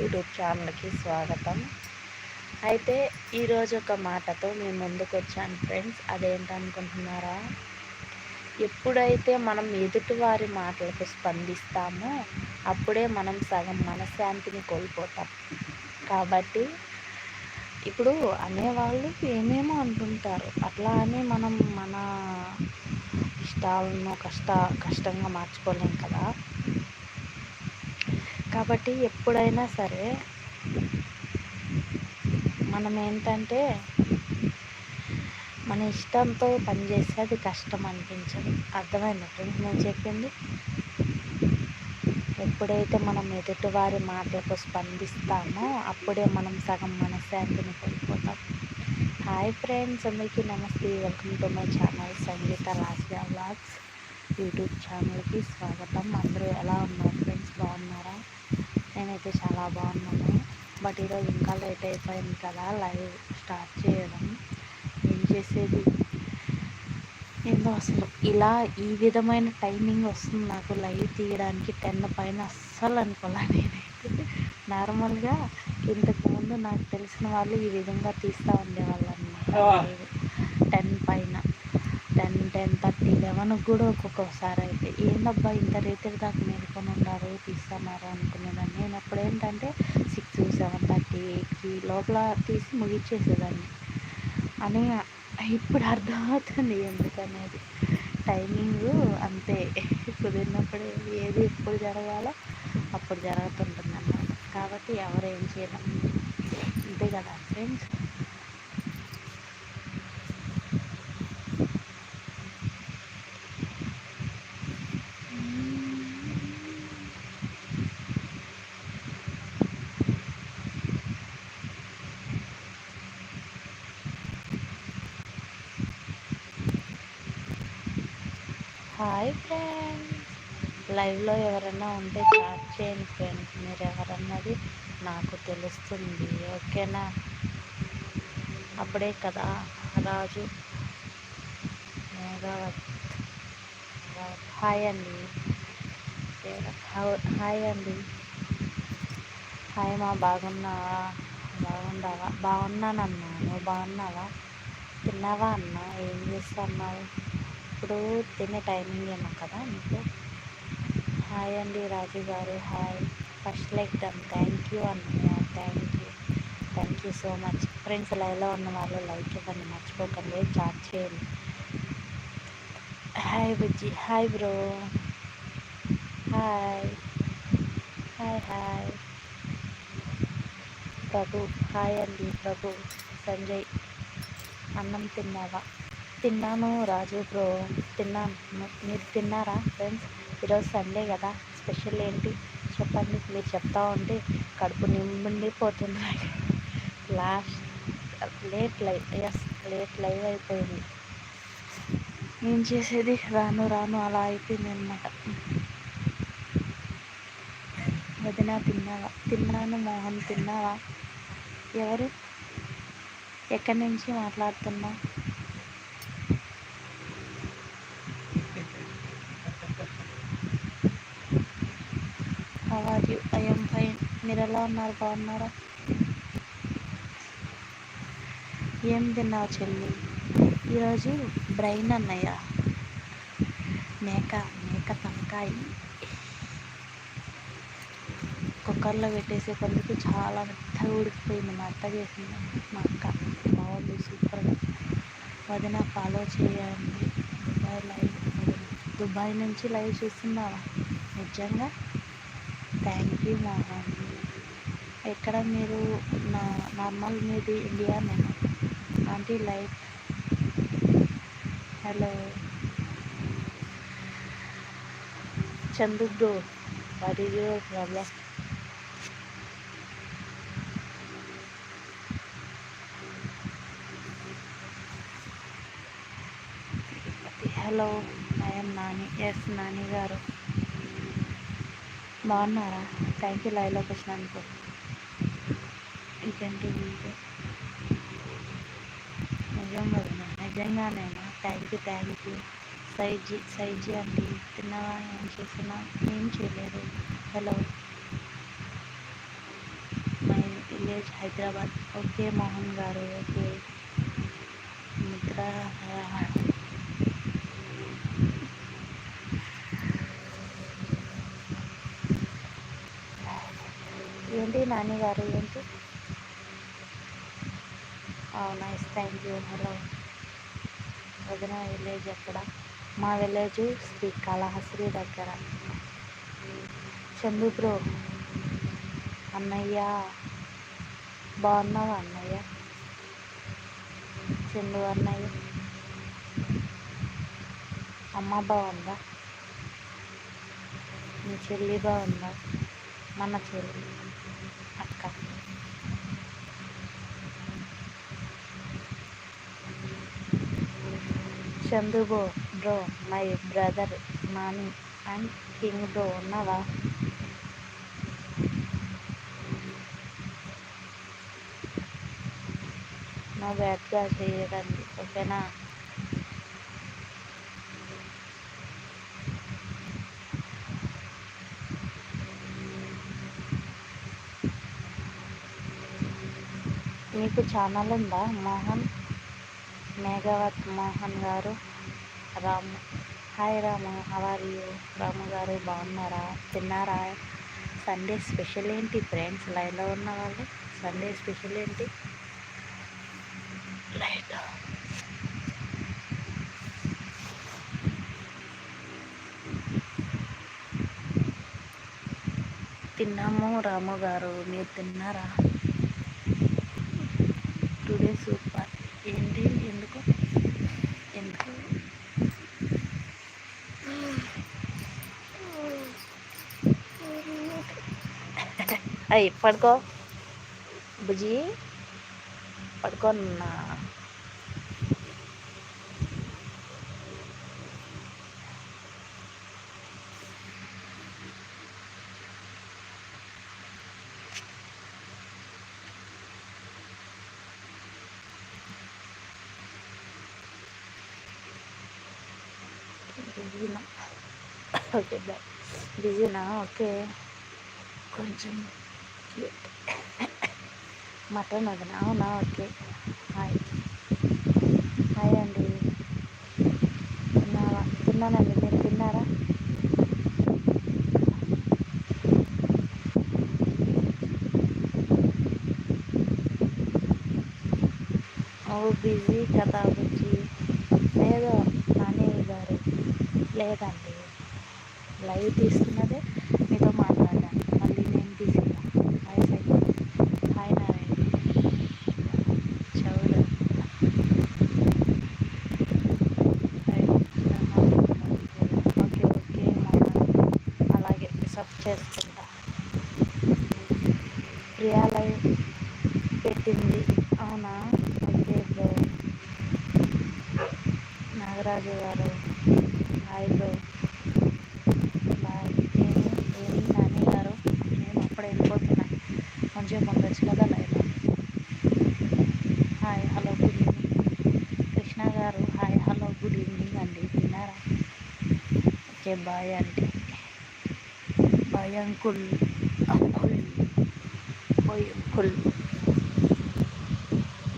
YouTube ఛానల్కి స్వాగతం. అయితే ఈరోజు ఒక మాటతో మేము ముందుకు వచ్చాను ఫ్రెండ్స్. అదేంటనుకుంటున్నారా? ఎప్పుడైతే మనం ఎదుటివారి మాటలకు స్పందిస్తామో అప్పుడే మనం సగం మనశ్శాంతిని కోల్పోతాం. కాబట్టి ఇప్పుడు అనేవాళ్ళు ఏమేమో అంటుంటారు. అట్లా అని మనం మన ఇష్టాలను కష్ట కష్టంగా మార్చుకోలేం కదా. కాబట్టి ఎప్పుడైనా సరే మనం ఏంటంటే మన ఇష్టంతో పనిచేస్తే అది కష్టం అనిపించదు. అర్థమైనట్టు నేను చెప్పింది? ఎప్పుడైతే మనం ఎదుటివారి మాటలకు స్పందిస్తామో అప్పుడే మనం సగం మనశ్శాంతిని కోల్పోతాం. హాయ్ ఫ్రెండ్స్ అందరికీ నమస్తే. Welcome to my channel Sangeetha Rajya vlogs YouTube ఛానల్కి స్వాగతం. అందరూ ఎలా ఉన్నారు ఫ్రెండ్స్? బాగున్నారా? నేనైతే చాలా బాగున్నాను. బట్ ఈరోజు ఇంకా లేట్ అయిపోయింది కదా లైవ్ స్టార్ట్ చేయడం. ఏం చేసేది? ఏందో అసలు ఇలా ఈ విధమైన టైమింగ్ వస్తుంది నాకు లైవ్ తీయడానికి. టెన్ పైన అస్సలు అనుకోలే నేనైతే. నార్మల్గా ఇంతకు ముందు నాకు తెలిసిన వాళ్ళు ఈ విధంగా తీస్తూ ఉండేవాళ్ళు అనమాట టెన్ పైన. టెన్ టెన్ థర్టీ లెవెన్ కూడా ఒక్కొక్కసారి అయితే ఏందబ్బా ఇంత రేతిరి దాకా మేలుకొని ఉన్నారు? తీస్తున్నారు అనుకునేదాన్ని. నేను అప్పుడు ఏంటంటే సిక్స్ సెవెన్ థర్టీ ఎయిట్కి లోపల తీసి ముగించేసేదాన్ని అని ఇప్పుడు అర్థమవుతుంది ఎందుకనేది. టైమింగ్ అంతే. కుదిరినప్పుడు ఏది ఎప్పుడు జరగాలో అప్పుడు జరుగుతుంటుంది అన్నమాట కాబట్టి ఎవరు ఏం చేయడం అంతే కదా ఫ్రెండ్స్ హాయ్ ఫ్రెండ్స్ లైవ్లో ఎవరైనా ఉంటే చాట్ చేయండి ఫ్రెండ్స్. మీరు ఎవరన్నది నాకు తెలుస్తుంది. ఓకేనా? అప్పుడే కదా రాజు. మేఘావత్. హాయ్ అండి. హాయ్ అండి. హాయ్ మా బాగున్నావా? బాగుండావా? బాగున్నానన్నా నువ్వు బాగున్నావా? తిన్నావా అన్న? ఏం చేస్తున్నావు? ఇప్పుడు తినే టైమింగ్ ఏమో కదా మీకు హాయ్ అండి రాజు గారు hi. First like done thank you అన్నయ్య thank you. Thank you so much. Friends లైవ్లో ఉన్న వాళ్ళు లైక్ ఇవ్వండి మర్చిపోకండి చాట్ చేయండి. హాయ్ బుజ్జి hi bro. Hi. Hi hi. Prabhu hi అండి ప్రభు. సంజయ్ అన్నం తిన్నావా? తిన్నాను రాజు బ్రో. తిన్నాను. మీరు తిన్నారా ఫ్రెండ్స్? ఈరోజు సండే కదా స్పెషల్ ఏంటి? చెప్పండి మీరు చెప్తా ఉంటే కడుపు నిండిపోతుంది last late live yes late live అయిపోయింది. ఏం చేసేది రాను రాను అలా అయిపోయింది అనమాట వదిన తిన్నావా? తిన్నాను మోహన్ తిన్నావా? ఎవరు? ఎక్కడి నుంచి మాట్లాడుతున్నా హవార్ యూ ఐఎమ్ ఫైన్ మీరు ఎలా ఉన్నారు? బాగున్నారా? ఏం తిన్నావు చెల్లి? ఈరోజు బ్రైన్ అన్నయ్య. మేక మేక తనకాయి కుక్కర్లో పెట్టేసే కొద్దికి చాలా మెత్తగా ఉడికిపోయింది మా అత్త చేసింది. మా అక్క బాగుంది సూపర్గా. వదిన ఫాలో చేయండి. దుబాయ్ లైవ్ దుబాయ్ నుంచి లైవ్ చూస్తున్నావా? నిజంగా? థ్యాంక్ యూ మోహన్ ఎక్కడ మీరు నా నార్మల్ మీది ఇండియా నేను? Aunty life hello Chandu bro what is your problem hello I'm Nani yes Nani గారు. బాగున్నారా? థ్యాంక్ యూ లైవ్లోకి వచ్చినందుకు ఇంకేంటి వీడియో నిజం నిజంగానేనా థ్యాంక్ యూ థ్యాంక్ యూ సైజీ సైజీ అండి. తిన్నావా? ఏం చేసినా ఏం చేయలేదు. Hello. My village Hyderabad. Okay Mohan గారు. ఓకే. ముద్ర ఏంటి నాని గారు? ఏంటి? నైస్ థ్యాంక్ యూ హలో వదిన విలేజ్ ఎక్కడ? మా విలేజ్ శ్రీ కాళహస్త్రి దగ్గర. చందు బ్రో అన్నయ్య. బాగున్నావా అన్నయ్య? చందు అన్నయ్య. అమ్మ బాగుందా? మీ చెల్లి బాగుందా? మన చెల్లి. చందుబో bro my brother Nani and king bro ఉన్నావా? నో బ్యాడ్గా చేయదండి ఓకేనా? మీకు ఛానల్ ఉందా మోహన్? మేఘవత్ మోహన్ గారు. Raju hi Raju how are you Raju గారు బాగున్నారా? తిన్నారా? సండే స్పెషల్ ఏంటి ఫ్రెండ్స్ లైన్లో ఉన్న వాళ్ళు సండే స్పెషల్ ఏంటి? లైట్ తిన్నాము రాము గారు మీరు తిన్నారా? టుడే సూప్ ఏంటి ఎందుకు ఎందుకు అయ్యి పడుకో బుజీ పడుకోన్నా బిజీనా ఓకే బాయ్ బిజీనా ఓకే కొంచెం మటన్ వదిన అవునా? ఓకే. హాయ్. హాయ్ అండి. తిన్నావా? తిన్నానండి. మీరు తిన్నారా? ఓ బిజీ కదా బుజ్జి. లేదో నాని గారు లేదండి. లైవ్ తీసుకున్నదే మీతో మాట్లాడాను మళ్ళీ నేను busy hi cycle hi Narayana చౌడు హాయ్ ఓకే ఓకే మోహన్ అలాగే సబ్ చేసుకుంటా ప్రియా లైవ్ పెట్టింది అవునా ఓకే బ్రో నాగరాజు గారు హాయ్ బ్రో బాయ్ ఏమి ఏమి నాని గారు నేను అప్పుడే వెళ్ళిపోతున్నా కొంచెం ఉండొచ్చు కదా live hi hello good evening Krishna గారు హాయ్ హలో గుడ్ ఈవినింగ్ అండి తిన్నారా ఓకే బాయ్ అండి బాయ్ అంకుల్ అంకుల్ ఓయ్ అంకుల్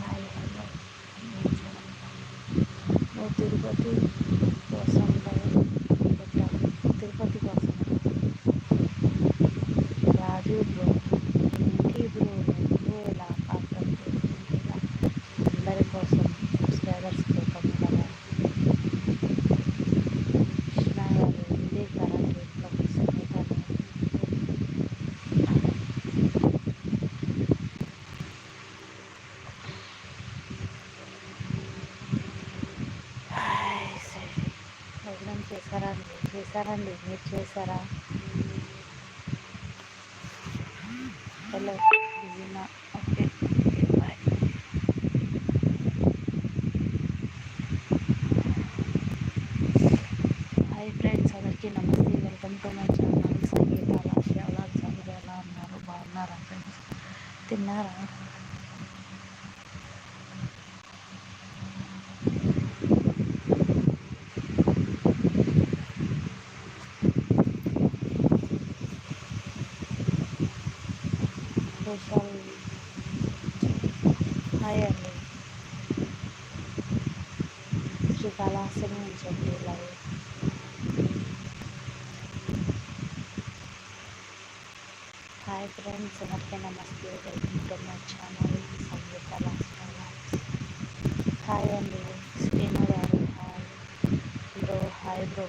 హాయ్ హలో నువ్వు తిరుపతి కోసం లైవ్ పెట్టావు తిరుపతి కోసం రాజు బ్రో ఏంటి బ్రో నువ్వు ఇలా పాపం ఇలా అందరి కోసం సబ్స్క్రైబర్స్ కోసం కదా కృష్ణ గారు ఇదే కరెంట్ ఇంట్లో సమేతాలు హాయ్ సరే భోజనం చేశారా అండి చేశారండి. మీరు చేశారా hello బిజీనా okay okay bye hi friends అందరికీ నమస్తే welcome to my channel Sangeetha Lasya vlogs అందరూ ఎలా ఉన్నారు బాగున్నారా ఫ్రెండ్స్ తిన్నారా స్పెషల్ హాయ్ అండి శ్రీకాళహస్తి నుంచి అండి లైవ్ హాయ్ ఫ్రెండ్స్ అందరికీ నమస్తే welcome to my channel Sangeetha hi అండి శ్రీను గారు hi bro hi bro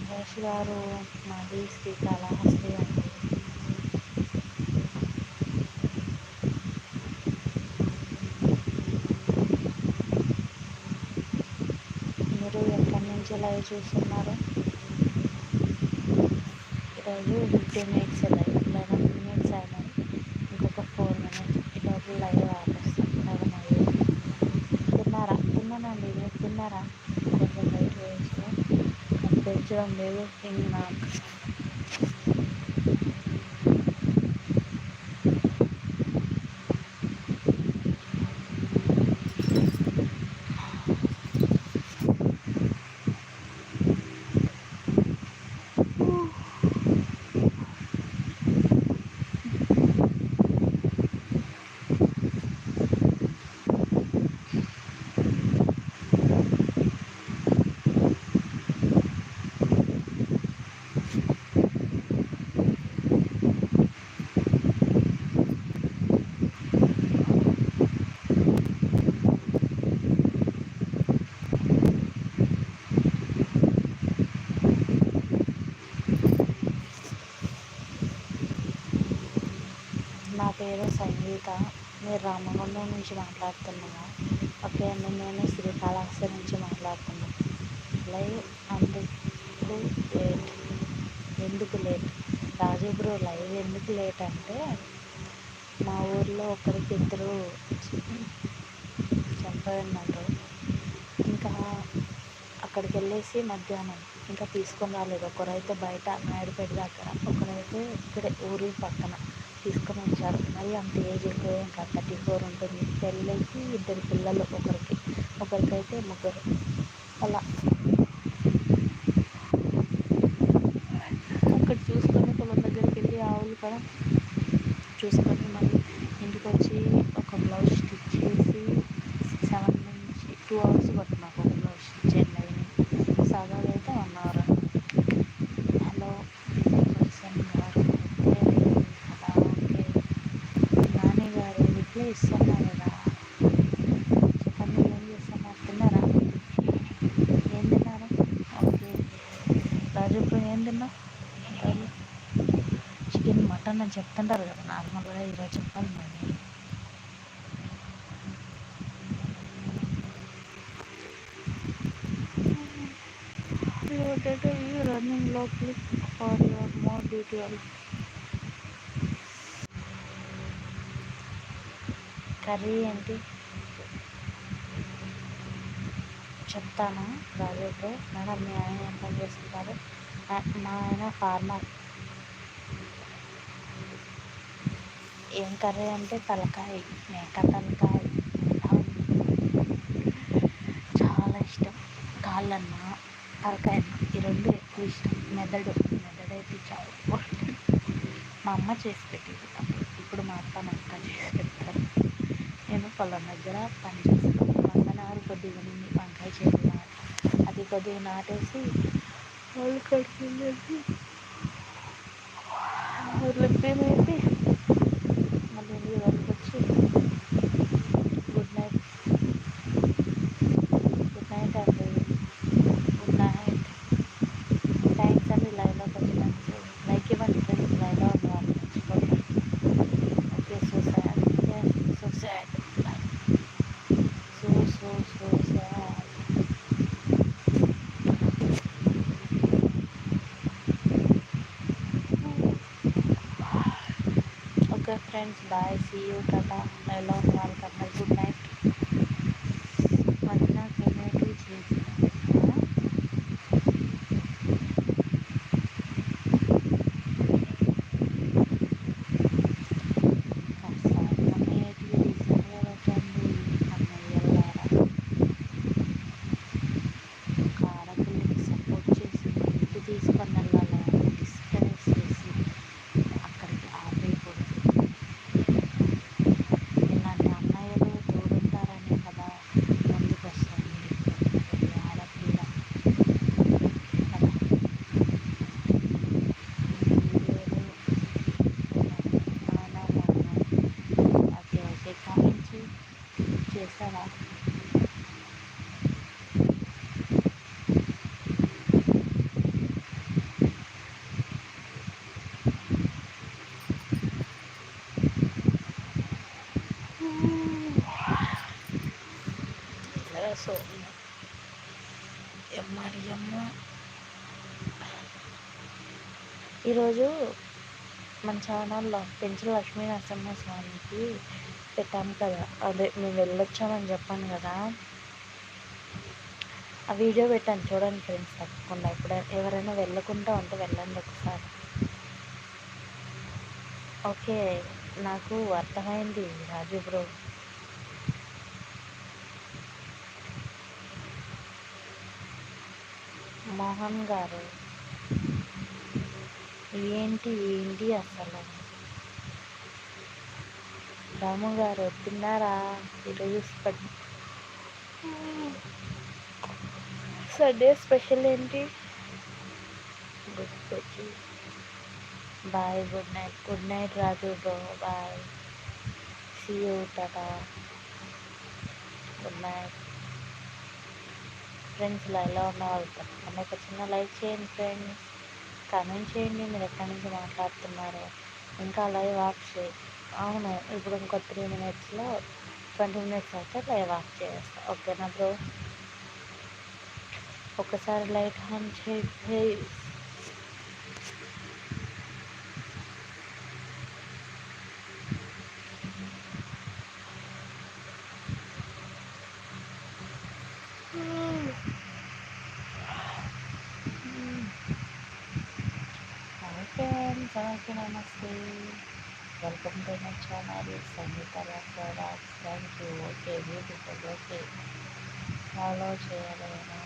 Mahesh గారు మాది శ్రీకాళహస్తి అండి మీరు ఎలా చూస్తున్నారు? ఈరోజు fifty minutes live eleven minutes అయినా ఇంకొక ఫోర్ మినిట్స్ ఈరోజు లైవ్ ఆపేస్తాం. లెవెన్ అయ్యి తిన్నారా? తిన్నానండి మీరు తిన్నారా? కొంచెం లైట్ వేసి పెంచడం లేదు తిన్నాను నాకు నా పేరు సంగీత. మీరు రామగుండం నుంచి మాట్లాడుతున్నారా? ఓకే అండి నేను శ్రీకాళహస్తి నుంచి మాట్లాడుతున్నాను లైవ్ అందుకు లేట్. ఎందుకు లేట్? రాజు బ్రో లైవ్ ఎందుకు లేట్ అంటే మా ఊర్లో ఒకరికి ఇద్దరు చనిపోయినారు. ఇంకా అక్కడికి వెళ్ళేసి మధ్యాహ్నం ఇంకా తీసుకొని రాలేదు. ఒకరైతే బయట నాయుడుపేట దగ్గర. ఒకరైతే ఇక్కడే ఊరి పక్కన. తీసుకొని వచ్చారు మరి అంత ఏజ్ ఎక్కువ ఇంకా థర్టీ ఫోర్ ఉంటుంది. పెళ్ళైకి ఇద్దరు పిల్లలు ఒకరికి. ఒకరికైతే ముగ్గురు. అలా. అక్కడ చూసుకొని పొలం దగ్గరికి వెళ్ళి ఆవులు కూడా చూసుకొని మళ్ళీ ఇంటికి వచ్చి ఒక బ్లౌజ్ స్టిచ్ చేసి సెవెన్ నుంచి టూ అవర్స్ పడుతుంది నాకు ఒక బ్లౌజ్ స్టిచ్ చేయండి అయ్యి సాదాగా అయితే వన్ అవర్ హలో పర్సన్ గారు ఓకే కదా ఓకే నాని గారు రిప్లై ఇస్తున్నా కదా చెప్పండి ఏం చేస్తున్నారు తిన్నారా ఏం తిన్నారు ఓకే రాజు ఇప్పుడు ఏం తిన్నావు రాజు అని చెప్తుంటారు కదా నార్మల్గా ఈరోజు చెప్పాలి మరి running low. Click for your more details. Curry ఏంటి చెప్తాను రాజుతో మేడం మీ ఆయన ఏం పని చేస్తుంటారు మా ఆయన ఫార్మర్ ఏం కర్రీ అంటే తలకాయ మేక తలకాయ. చాలా ఇష్టం. కాళ్ళన్న తలకాయ ఈ రెండు ఎక్కువ ఇష్టం. మెదడు. మెదడు అయితే చాలా. మా అమ్మ చేసి పెట్టేది అప్పుడు ఇప్పుడు మా అత్త మా అక్క చేసి పెడతారు. నేను పొలం దగ్గర పని చేస్తాను. వందనారు కొద్దిగా నిండి వంకాయ చేయాలి అది కొద్దిగా నాటేసి వాళ్ళు కడుపుండేసి లిప్పేమైతే మళ్ళీ ఇంటికి వరకు వచ్చి గుడ్ నైట్ గుడ్ నైట్ అండి గుడ్ నైట్ థ్యాంక్స్ అండి లైవ్లోకి వచ్చినందుకు లైక్ ఇవ్వండి ఫ్రెండ్స్ లైవ్లో ఉన్న వాళ్ళు మర్చిపోకండి okay so sad so sad so so so sad okay friends bye see you tata ఎలా ఉన్నారు అందరు గుడ్ నైట్ మరి నాకు ఏమైతే చేసిన సపోర్ట్ చేసి ఇంటికి తీసుకొని వెళ్ళాలి డిస్కరేజ్ చేసి అక్కడికి ఆపేయకూడదు ఇలాంటి అన్నయ్యలు తోడుంటారనే కదా ముందుకు వస్తుంది ప్రతి ఆడపిల్ల కదా వీడియోలు అవునా ఓకే ఓకే కామెంట్ చేసావా సో ఎమ్మడి అమ్మ ఈరోజు మన ఛానల్లో పెంచిన లక్ష్మీ నరసింహ స్వామికి పెట్టాము కదా. అదే మేము వెళ్ళొచ్చామని చెప్పాను కదా. ఆ వీడియో పెట్టాను చూడండి ఫ్రెండ్స్ తప్పకుండా. ఇప్పుడు ఎవరైనా వెళ్ళకుండా ఉంటే వెళ్ళండి ఒకసారి. ఓకే నాకు అర్థమైంది రాజు బ్రో. మోహన్ గారు. ఏంటి ఏంటి అసలు? రాము గారు తిన్నారా? ఈరోజు సండే స్పెషల్ ఏంటి? గుర్తుకొచ్చి. Bye good night good night Raju bro bye. See అవుతారా గుడ్ నైట్. ఫ్రెండ్స్ ఇలా ఎలా ఉన్న వాళ్ళు ఒక చిన్న లైక్ చేయండి ఫ్రెండ్స్ కమెంట్ చేయండి మీరు ఎక్కడి నుంచి మాట్లాడుతున్నారు ఇంకా లైవ్ ఆఫ్ చేయి అవును ఇప్పుడు ఇంకో త్రీ మినిట్స్లో ట్వంటీ మినిట్స్ అయితే లైవ్ ఆఫ్ చేస్తా. ఓకేనా బ్రో? ఒకసారి లైట్ ఆన్ చేయి ఫ్రెండ్స్ అందరికీ నమస్తే welcome to my channel Sangeetha thank you okay beautiful okay follow చేయలేను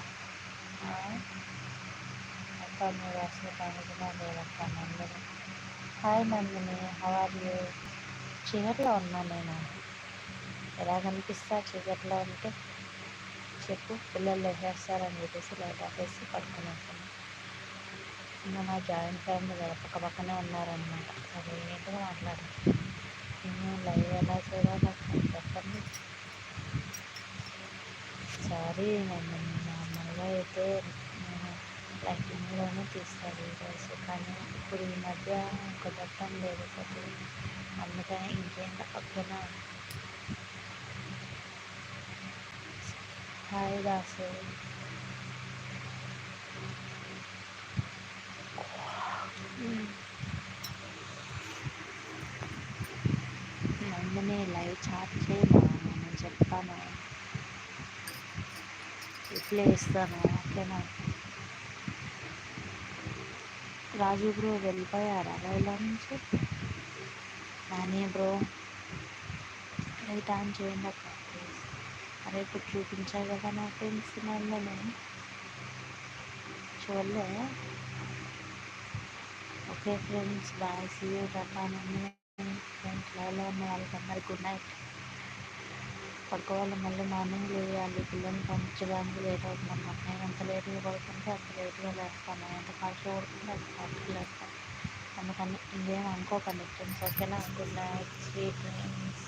అక్క మీరు అసలు కనుగొనా లేదక్క Nandini hi Nandini how are you చీకట్లో ఉన్నా నేను ఎలా కనిపిస్తా చీకట్లో ఉంటే చెప్పు పిల్లలు వేసేస్తారని చెప్పేసి లైట్ ఆపేసి పడుకునేస్తాను ఇంకా మా జాయింట్ ఫ్యామిలీ కదా పక్క పక్కనే ఉన్నారనమాట సరే ఏంటో మాట్లాడారు నేను లైవ్ ఎలా చూడాలి చెప్పండి సారీ నన్ను నార్మల్గా అయితే నేను లైటింగ్లోనే తీస్తాను వీడియోస్ కానీ ఇప్పుడు ఈ మధ్య కుదరటం లేదు కదా అందుకని ఇంకేం ఓకేనా హాయ్ దాసు నేనే లైవ్ చాట్ చేయమా నేను చెప్తాను రిప్లై ఇస్తాను ఓకేనా రాజు బ్రో వెళ్ళిపోయారా లైవ్లో నుంచి? నాని బ్రో లైట్ ఆన్ చేయండి అక్క ప్లీజ్. అరే ఇప్పుడు చూపించాయి కదా నా ఫ్రెండ్స్ నన్ను చూడలే. Okay friends bye see you లైవ్లో ఉన్న వాళ్ళకి అందరికి గుడ్ నైట్ పడుకోవాలి మళ్ళీ మార్నింగ్ లేవాలి. పిల్లల్ని పంపించడానికి లేట్ అవుతుంది అన్నమాట నేను ఎంత లేట్గా పడుతుంటే అంత లేట్గా లేస్తాను. ఎంత ఫాస్ట్గా పడుతుంటే అంత ఫాస్ట్గా లేస్తాను. అందుకని ఇంకేం అనుకోకండి. ఫ్రెండ్స్ ఓకేనా గుడ్ నైట్ స్వీట్ డ్రీమ్స్